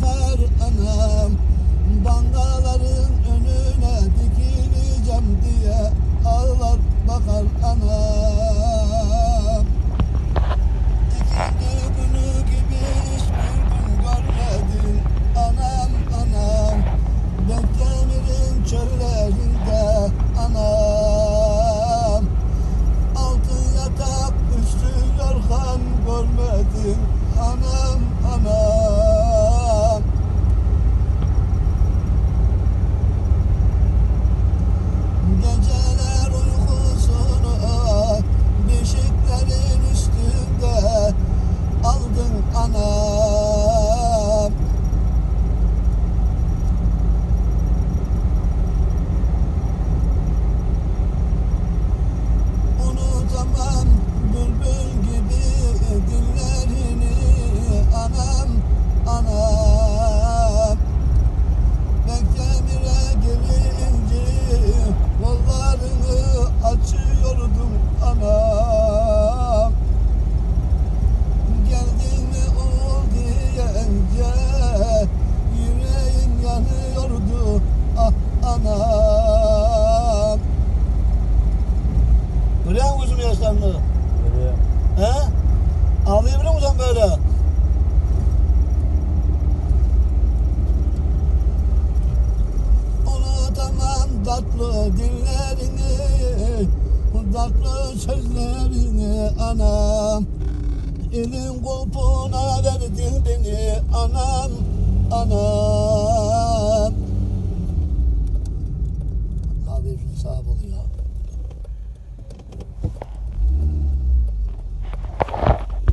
Mama. Görüyor musun gözüm yaşlandı? Görüyor. He? Ağlayabiliyor musun böyle? Unutamam tatlı dillerini, tatlı sözlerini anam. Elin kulpuna verdin beni anam, anam. Abi sağ ol ya.